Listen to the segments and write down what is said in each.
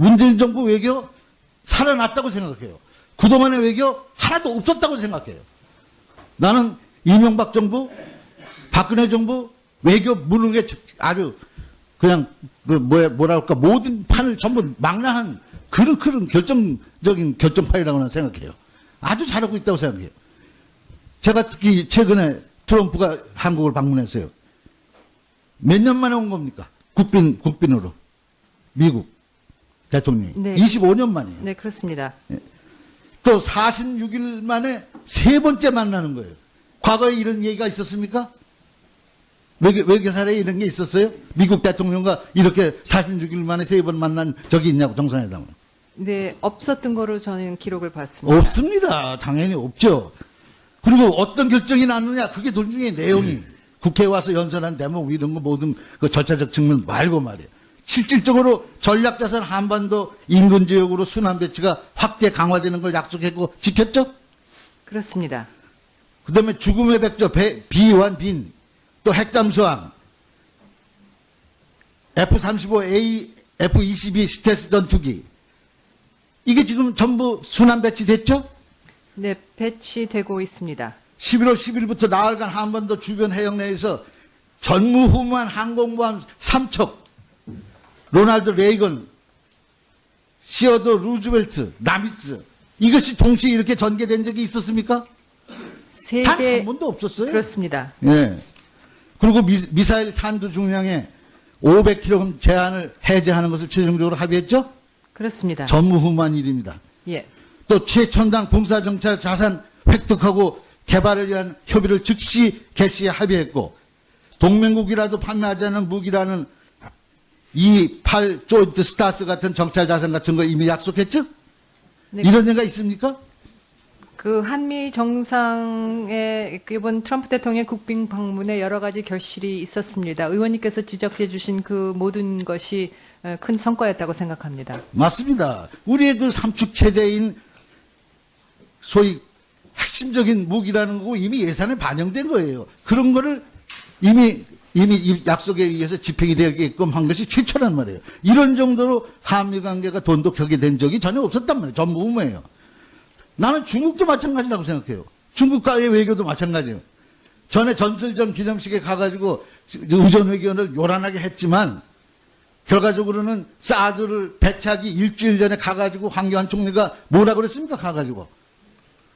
문재인 정부 외교 살아났다고 생각해요. 그동안의 외교 하나도 없었다고 생각해요. 나는 이명박 정부, 박근혜 정부 외교 무능에 아주 그냥 그 뭐야 뭐랄까 모든 판을 전부 망라한 그런 그런 결정적인 결정파이라고 는 생각해요. 아주 잘하고 있다고 생각해요. 제가 특히 최근에 트럼프가 한국을 방문했어요. 몇 년 만에 온 겁니까? 국빈 국빈으로 미국 대통령이 네. 25년 만이에요. 네, 그렇습니다. 또 46일 만에 세 번째 만나는 거예요. 과거에 이런 얘기가 있었습니까? 외교, 외교 사례에 이런 게 있었어요? 미국 대통령과 이렇게 46일 만에 세 번 만난 적이 있냐고, 정상회담을. 네, 없었던 거로 저는 기록을 봤습니다. 없습니다. 당연히 없죠. 그리고 어떤 결정이 났느냐, 그게 도중에 내용이. 국회에 와서 연설한 대목 이런 거 모든 그 절차적 측면 말고 말이에요. 실질적으로 전략자산 한반도 인근 지역으로 순환 배치가 확대 강화되는 걸 약속했고 지켰죠? 그렇습니다. 그 다음에 죽음의 백조, 배- 비완 빈, 또 핵잠수함, F-35A, F-22 스텔스 전투기. 이게 지금 전부 순환 배치됐죠? 네, 배치되고 있습니다. 11월 10일부터 나흘간 한반도 주변 해역 내에서 전무후무한 항공모함 3척, 로널드 레이건, 시어도 루즈벨트, 나미츠, 이것이 동시에 이렇게 전개된 적이 있었습니까? 단한 세계 번도 없었어요. 그렇습니다. 예. 그리고 미, 미사일 탄두 중량의 500kg 제한을 해제하는 것을 최종적으로 합의했죠? 그렇습니다. 전무후무한 일입니다. 예. 또 최첨단 공사정찰 자산 획득하고 개발을 위한 협의를 즉시 개시에 합의했고 동맹국이라도 판매하지 않은 무기라는 이8 조인트 스타스 같은 정찰 자산 같은 거 이미 약속했죠? 네. 이런 얘가 있습니까? 그 한미 정상의 그 이번 트럼프 대통령 국빈 방문에 여러 가지 결실이 있었습니다. 의원님께서 지적해 주신 그 모든 것이 어, 큰 성과였다고 생각합니다. 맞습니다. 우리의 그 삼축 체제인 소위 핵심적인 무기라는 거고 이미 예산에 반영된 거예요. 그런 거를 이미 이미 이 약속에 의해서 집행이 되게끔 한 것이 최초란 말이에요. 이런 정도로 한미 관계가 돈독하게 된 적이 전혀 없었단 말이에요. 전부 우매예요. 나는 중국도 마찬가지라고 생각해요. 중국과의 외교도 마찬가지예요. 전에 전설전 기념식에 가가지고 의전 외교를 요란하게 했지만 결과적으로는 사드를 배치하기 일주일 전에 가가지고 황교안 총리가 뭐라 그랬습니까? 가가지고.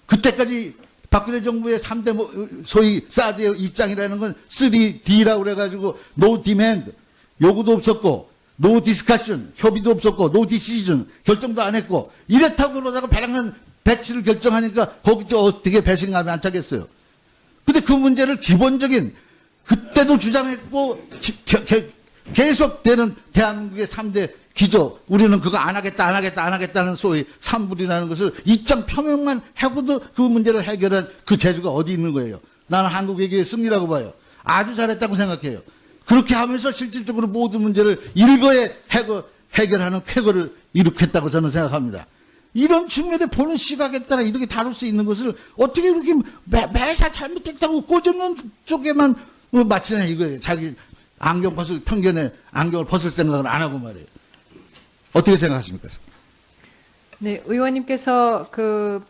그때까지 박근혜 정부의 3대 뭐, 소위 사드의 입장이라는 건 3D라고 그래가지고 no demand 요구도 없었고 no discussion 협의도 없었고 no decision 결정도 안 했고 이렇다고 그러다가 배랑한 배치를 결정하니까 거기서 어떻게 배신감이 안 차겠어요. 근데 그 문제를 기본적인 그때도 주장했고 계속되는 대한민국의 3대 기조 우리는 그거 안 하겠다 안 하겠다 안 하겠다는 소위 삼불이라는 것을 입장 표명만 하고도 그 문제를 해결한 그 재주가 어디 있는 거예요. 나는 한국 외교의 승리라고 봐요. 아주 잘했다고 생각해요. 그렇게 하면서 실질적으로 모든 문제를 일거에 해거, 해결하는 쾌거를 이룩했다고 저는 생각합니다. 이런 측면에 보는 시각에 따라 이렇게 다룰 수 있는 것을 어떻게 그렇게 매, 매사 잘못했다고 꼬집는 쪽에만 맞추냐 이거예요. 자기 안경 벗을 편견에 안경을 벗을 생각을 안 하고 말이에요. 어떻게 생각하십니까? 네, 의원님께서 그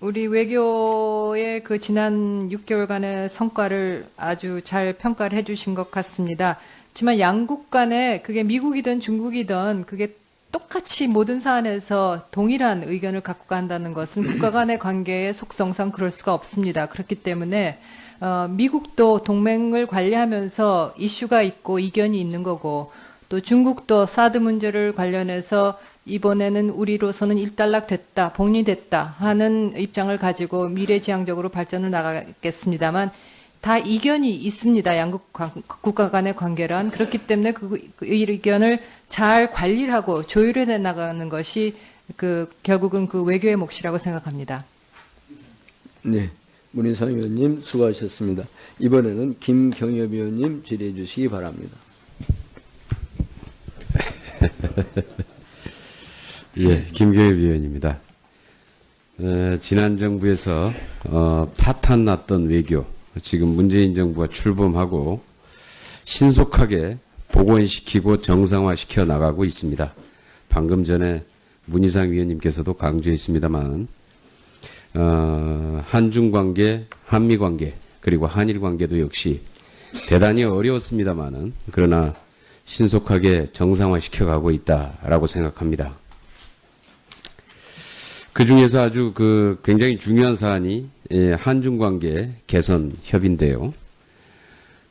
우리 외교의 그 지난 6개월간의 성과를 아주 잘 평가를 해주신 것 같습니다. 하지만 양국 간에 그게 미국이든 중국이든 그게 똑같이 모든 사안에서 동일한 의견을 갖고 간다는 것은 국가 간의 관계의 속성상 그럴 수가 없습니다. 그렇기 때문에 어, 미국도 동맹을 관리하면서 이슈가 있고 이견이 있는 거고 또 중국도 사드 문제를 관련해서 이번에는 우리로서는 일단락 됐다, 복리됐다 하는 입장을 가지고 미래지향적으로 발전을 나가겠습니다만 다 이견이 있습니다. 양국 관- 국가 간의 관계란 그렇기 때문에 그, 그 의견을 잘 관리를 하고 조율해 나가는 것이 그 결국은 그 외교의 몫이라고 생각합니다. 네. 문희상 의원님 수고하셨습니다. 이번에는 김경엽 의원님 질의해 주시기 바랍니다. 예, 김경엽 위원입니다. 에, 지난 정부에서 어, 파탄 났던 외교, 지금 문재인 정부가 출범하고 신속하게 복원시키고 정상화시켜 나가고 있습니다. 방금 전에 문희상 위원님께서도 강조했습니다만 어, 한중 관계, 한미 관계, 그리고 한일 관계도 역시 대단히 어려웠습니다만은 그러나 신속하게 정상화시켜 가고 있다라고 생각합니다. 그 중에서 아주 그 굉장히 중요한 사안이 예, 한중 관계 개선 협의인데요.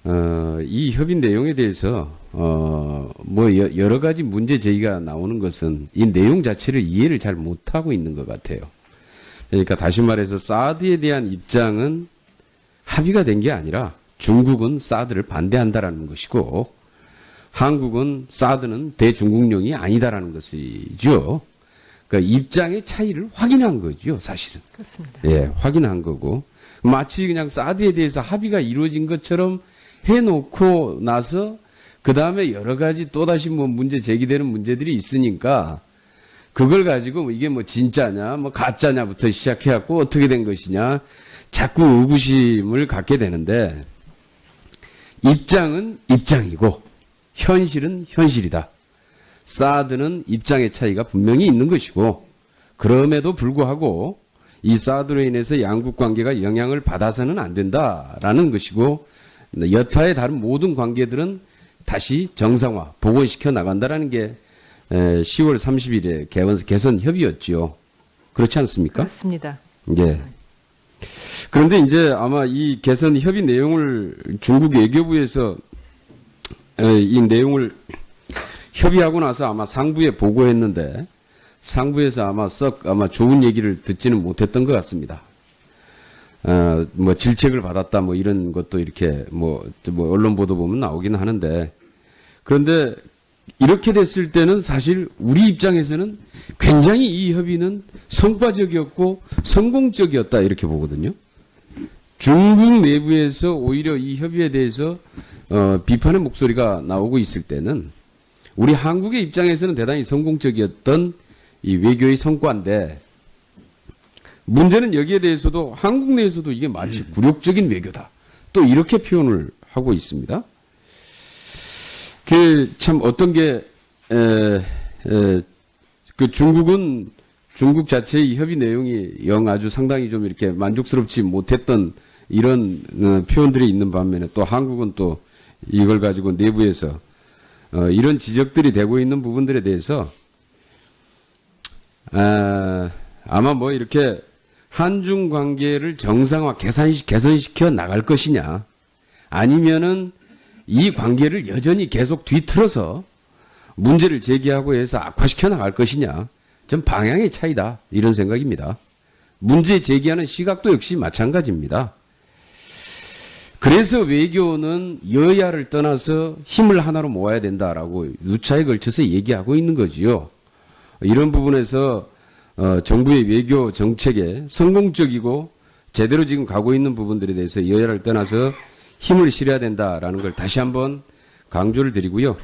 어, 이 협의 내용에 대해서 어, 뭐 여- 여러 가지 문제 제기가 나오는 것은 이 내용 자체를 이해를 잘 못하고 있는 것 같아요. 그러니까 다시 말해서 사드에 대한 입장은 합의가 된 게 아니라 중국은 사드를 반대한다라는 것이고 한국은 사드는 대중국용이 아니다라는 것이죠. 그러니까 입장의 차이를 확인한 거죠, 사실은. 그렇습니다. 예, 확인한 거고 마치 그냥 사드에 대해서 합의가 이루어진 것처럼 해놓고 나서 그 다음에 여러 가지 또 다시 뭐 문제 제기되는 문제들이 있으니까 그걸 가지고 뭐 이게 뭐 진짜냐, 뭐 가짜냐부터 시작해갖고 어떻게 된 것이냐 자꾸 의구심을 갖게 되는데 입장은 입장이고 현실은 현실이다. 사드는 입장의 차이가 분명히 있는 것이고 그럼에도 불구하고 이 사드로 인해서 양국 관계가 영향을 받아서는 안 된다라는 것이고 여타의 다른 모든 관계들은 다시 정상화, 복원시켜 나간다라는 게 에, 10월 30일에 개원, 개선 협의였지요. 그렇지 않습니까? 그렇습니다. 예. 그런데 이제 아마 이 개선 협의 내용을 중국 외교부에서 에, 이 내용을 협의하고 나서 아마 상부에 보고했는데 상부에서 아마 썩 아마 좋은 얘기를 듣지는 못했던 것 같습니다. 어, 뭐 질책을 받았다 뭐 이런 것도 이렇게 뭐, 뭐 언론 보도 보면 나오긴 하는데 그런데 이렇게 됐을 때는 사실 우리 입장에서는 굉장히 이 협의는 성과적이었고 성공적이었다 이렇게 보거든요. 중국 내부에서 오히려 이 협의에 대해서 어, 비판의 목소리가 나오고 있을 때는 우리 한국의 입장에서는 대단히 성공적이었던 이 외교의 성과인데 문제는 여기에 대해서도 한국 내에서도 이게 마치 굴욕적인 외교다. 또 이렇게 표현을 하고 있습니다. 그 참 어떤 게 에, 에, 그 중국은 중국 자체의 협의 내용이 영 아주 상당히 좀 이렇게 만족스럽지 못했던 이런 어, 표현들이 있는 반면에 또 한국은 또 이걸 가지고 내부에서 어, 이런 지적들이 되고 있는 부분들에 대해서 아, 아마 뭐 이렇게 한중 관계를 정상화 개선시, 개선시켜 나갈 것이냐 아니면은 이 관계를 여전히 계속 뒤틀어서 문제를 제기하고 해서 악화시켜 나갈 것이냐 좀 방향의 차이다 이런 생각입니다. 문제 제기하는 시각도 역시 마찬가지입니다. 그래서 외교는 여야를 떠나서 힘을 하나로 모아야 된다라고 누차에 걸쳐서 얘기하고 있는 거지요. 이런 부분에서 어, 정부의 외교 정책에 성공적이고 제대로 지금 가고 있는 부분들에 대해서 여야를 떠나서 힘을 실어야 된다라는 걸 다시 한번 강조를 드리고요.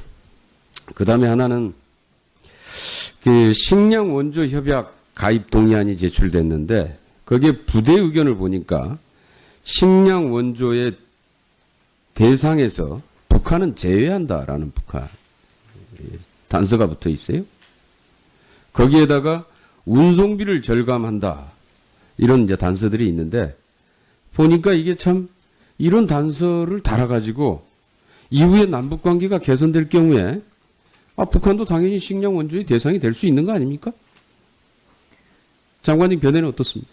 그 다음에 하나는 그 식량 원조 협약 가입 동의안이 제출됐는데 거기에 부대 의견을 보니까 식량 원조의 대상에서 북한은 제외한다라는 북한 단서가 붙어 있어요. 거기에다가 운송비를 절감한다. 이런 이제 단서들이 있는데 보니까 이게 참 이런 단서를 달아가지고 이후에 남북 관계가 개선될 경우에 아, 북한도 당연히 식량 원조의 대상이 될 수 있는 거 아닙니까? 장관님 변해는 어떻습니까?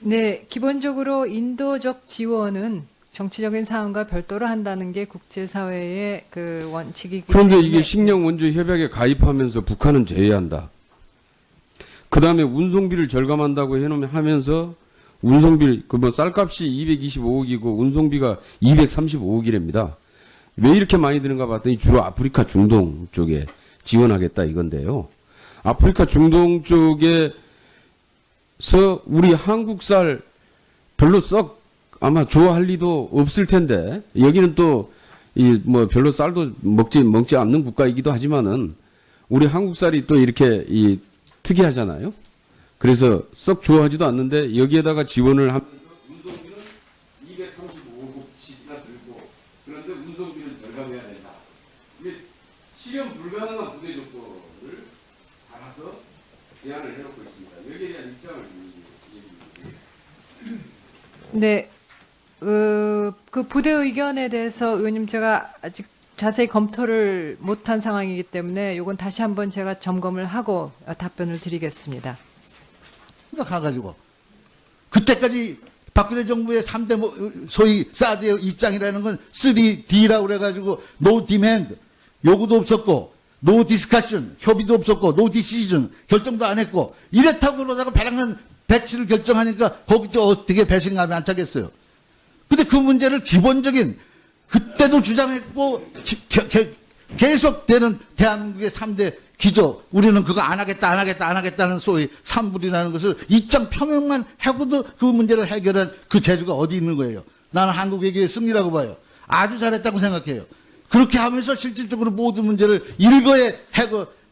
네, 기본적으로 인도적 지원은 정치적인 사안과 별도로 한다는 게 국제사회의 그 원칙이기 그런데 때문에 이게 식량 원조 협약에 가입하면서 북한은 제외한다. 그 다음에 운송비를 절감한다고 해놓으면 하면서 운송비 그 뭐 쌀값이 225억이고 운송비가 235억이랍니다. 왜 이렇게 많이 드는가 봤더니 주로 아프리카 중동 쪽에 지원하겠다 이건데요. 아프리카 중동 쪽에서 우리 한국 쌀 별로 썩 아마 좋아할 리도 없을 텐데 여기는 또 이 뭐 별로 쌀도 먹지 먹지 않는 국가이기도 하지만은 우리 한국 쌀이 또 이렇게 이 특이하잖아요. 그래서 썩 좋아하지도 않는데 여기에다가 지원을 하면서 운송비는 235억씩이나 들고 그런데 운송비는 절감해야 된다. 이게 실현 불가능한 부대 조건을 제안을 해놓고 있습니다. 여기에 대한 입장을 네, 그, 그 부대 의견에 대해서 의원님 제가 아직 자세히 검토를 못한 상황이기 때문에 이건 다시 한번 제가 점검을 하고 답변을 드리겠습니다. 그러니까 가가지고 그때까지 박근혜 정부의 3대 뭐, 소위 사드의 입장이라는 건 3D라고 그래가지고 no demand 요구도 없었고 no discussion 협의도 없었고 no decision 결정도 안 했고 이랬다고 그러다가 배랑한 배치를 결정하니까 거기서 어떻게 배신감이 안 차겠어요. 근데 그 문제를 기본적인 그때도 주장했고 계속되는 대한민국의 3대 기조 우리는 그거 안 하겠다 안 하겠다 안 하겠다는 소위 삼불이라는 것을 입장 표명만 하고도 그 문제를 해결한 그 재주가 어디 있는 거예요. 나는 한국 외교의 승리라고 봐요. 아주 잘했다고 생각해요. 그렇게 하면서 실질적으로 모든 문제를 일거에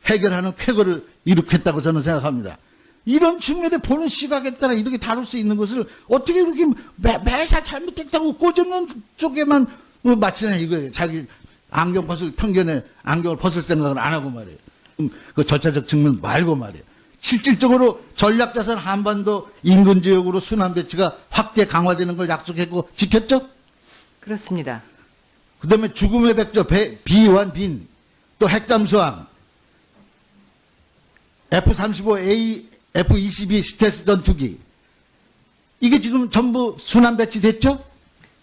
해결하는 쾌거를 일으켰다고 저는 생각합니다. 이런 측면에 보는 시각에 따라 이렇게 다룰 수 있는 것을 어떻게 그렇게 매, 매사 잘못했다고 꼬집는 쪽에만 뭐 맞추냐 이거예요. 자기 안경 벗을 편견에 안경을 벗을 생각을 안 하고 말이에요. 음, 그 절차적 측면 말고 말이에요. 실질적으로 전략자산 한반도 인근 지역으로 순환 배치가 확대 강화되는 걸 약속했고 지켰죠? 그렇습니다. 그 다음에 죽음의 백조, 배- 비완 빈, 또 핵잠수함, F-35A, F-22 스텔스 전투기. 이게 지금 전부 순환 배치됐죠?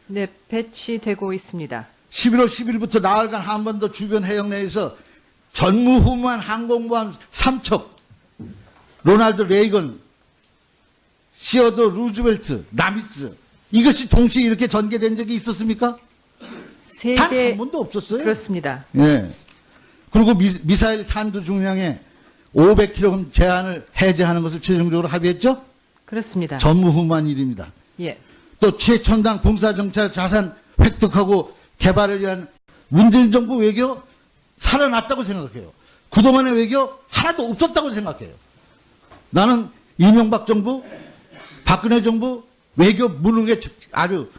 네, 배치되고 있습니다. 11월 10일부터 나흘간 한반도 주변 해역 내에서 전무후무한 항공모함 3척, 로널드 레이건, 시어도 루즈벨트, 나미츠, 이것이 동시에 이렇게 전개된 적이 있었습니까? 단한 세계 번도 없었어요. 그렇습니다. 예. 그리고 미, 미사일 탄두 중량의 500kg 제한을 해제하는 것을 최종적으로 합의했죠? 그렇습니다. 전무후무한 일입니다. 예. 또 최첨단 공사정찰 자산 획득하고 개발을 위한 문재인 정부 외교 살아났다고 생각해요. 그동안의 외교 하나도 없었다고 생각해요. 나는 이명박 정부, 박근혜 정부 외교 무능에 아주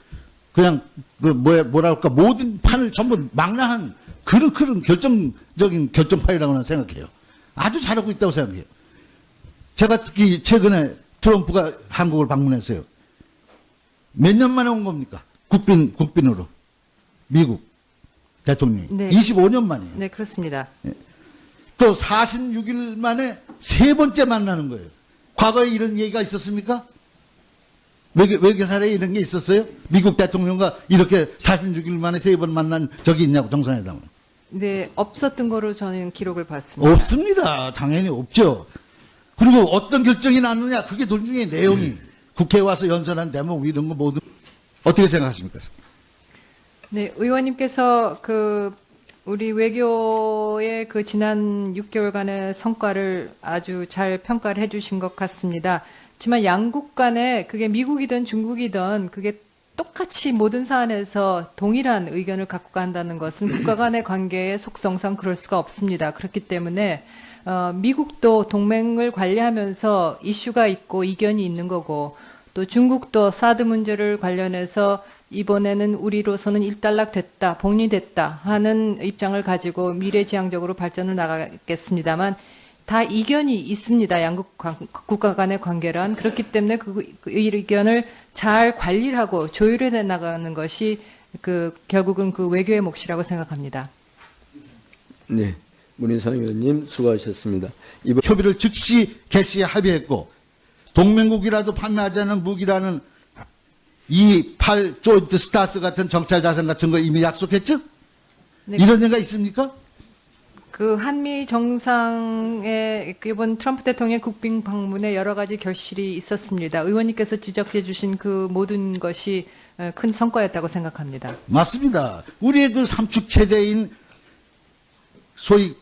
그냥 그 뭐야 뭐랄까 모든 판을 전부 망라한 그런 그런 결정적인 결정파이라고 는 생각해요. 아주 잘하고 있다고 생각해요. 제가 특히 최근에 트럼프가 한국을 방문했어요. 몇 년 만에 온 겁니까? 국빈, 국빈으로. 미국 대통령이. 네. 25년 만이에요. 네, 그렇습니다. 또 46일 만에 세 번째 만나는 거예요. 과거에 이런 얘기가 있었습니까? 외교, 외교 사례에 이런 게 있었어요? 미국 대통령과 이렇게 46일 만에 세 번 만난 적이 있냐고, 정상회담을. 네, 없었던 거로 저는 기록을 봤습니다. 없습니다. 당연히 없죠. 그리고 어떤 결정이 났느냐, 그게 도중에 내용이 국회에 와서 연설한 대목 이런 거 모두 어떻게 생각하십니까? 네, 의원님께서 그 우리 외교의 그 지난 6개월간의 성과를 아주 잘 평가를 해주신 것 같습니다. 하지만 양국 간에 그게 미국이든 중국이든 그게 똑같이 모든 사안에서 동일한 의견을 갖고 간다는 것은 국가 간의 관계의 속성상 그럴 수가 없습니다. 그렇기 때문에 어, 미국도 동맹을 관리하면서 이슈가 있고 이견이 있는 거고 또 중국도 사드 문제를 관련해서 이번에는 우리로서는 일단락 됐다, 복리됐다 하는 입장을 가지고 미래지향적으로 발전을 나가겠습니다만 다 이견이 있습니다. 양국 관- 국가 간의 관계란 그렇기 때문에 그, 그 의견을 잘 관리를 하고 조율해 나가는 것이 그 결국은 그 외교의 몫이라고 생각합니다. 네. 문희상 의원님 수고하셨습니다. 이번 협의를 즉시 개시에 합의했고 동맹국이라도 판매하지 않은 무기라는 이8 조인트 스타스 같은 정찰 자산 같은 거 이미 약속했죠? 네. 이런 얘가 있습니까? 그 한미 정상의 그 이번 트럼프 대통령의 국빈 방문에 여러 가지 결실이 있었습니다. 의원님께서 지적해 주신 그 모든 것이 어, 큰 성과였다고 생각합니다. 맞습니다. 우리의 그 삼축 체제인 소위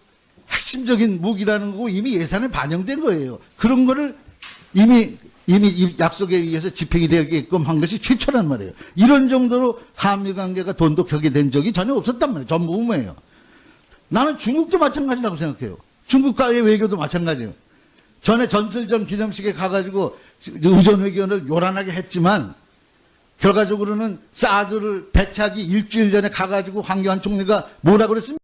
핵심적인 무기라는 거고 이미 예산에 반영된 거예요. 그런 거를 이미 이미 이 약속에 의해서 집행이 되게끔 한 것이 최초란 말이에요. 이런 정도로 한미 관계가 돈독하게 된 적이 전혀 없었단 말이에요. 전부 우매예요. 나는 중국도 마찬가지라고 생각해요. 중국과의 외교도 마찬가지예요. 전에 전설전 기념식에 가가지고 의전 회견을 요란하게 했지만 결과적으로는 사드를 배치하기 일주일 전에 가가지고 황교안 총리가 뭐라 그랬습니까?